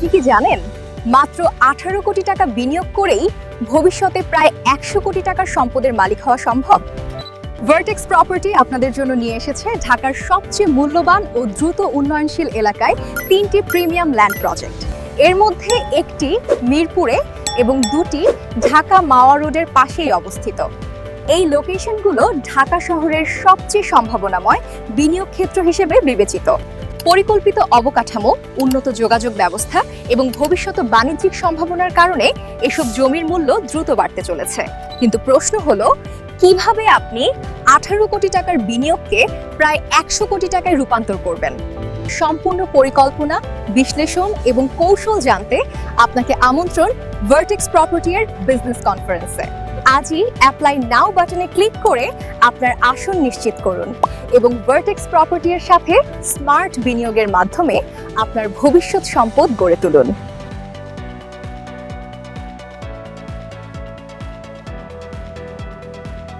আপনি কি জানেন? মাত্র আঠারো কোটি টাকা বিনিয়োগ করেই ভবিষ্যতে প্রায় একশো কোটি টাকার সম্পদের মালিক হওয়া সম্ভব। ভার্টেক্স প্রপার্টি আপনাদের জন্য নিয়ে এসেছে ঢাকার সবচেয়ে মূল্যবান ও দ্রুত উন্নয়নশীল এলাকায় তিনটি প্রিমিয়াম ল্যান্ড প্রজেক্ট। এর মধ্যে একটি মিরপুরে এবং দুটি ঢাকা মাওয়া রোডের পাশেই অবস্থিত। এই লোকেশনগুলো ঢাকা শহরের সবচেয়ে সম্ভাবনাময় বিনিয়োগ ক্ষেত্র হিসেবে বিবেচিত। পরিকল্পিত অবকাঠামো, উন্নত যোগাযোগ ব্যবস্থা এবং ভবিষ্যৎ বাণিজ্যিক সম্ভাবনার কারণে এসব জমির মূল্য দ্রুত বাড়তে চলেছে। কিন্তু প্রশ্ন হলো, কীভাবে আপনি আঠারো কোটি টাকার বিনিয়োগকে প্রায় একশো কোটি টাকায় রূপান্তর করবেন? সম্পূর্ণ পরিকল্পনা, বিশ্লেষণ এবং কৌশল জানতে আপনাকে আমন্ত্রণ ভার্টেক্স প্রপার্টি এর বিজনেস কনফারেন্সে আজই অ্যাপ্লাই নাও বাটনে ক্লিক করে আপনার আসন নিশ্চিত করুন এবং ভার্টেক্স প্রপার্টির সাথে স্মার্ট বিনিয়োগের মাধ্যমে আপনার ভবিষ্যৎ সম্পদ গড়ে তুলুন।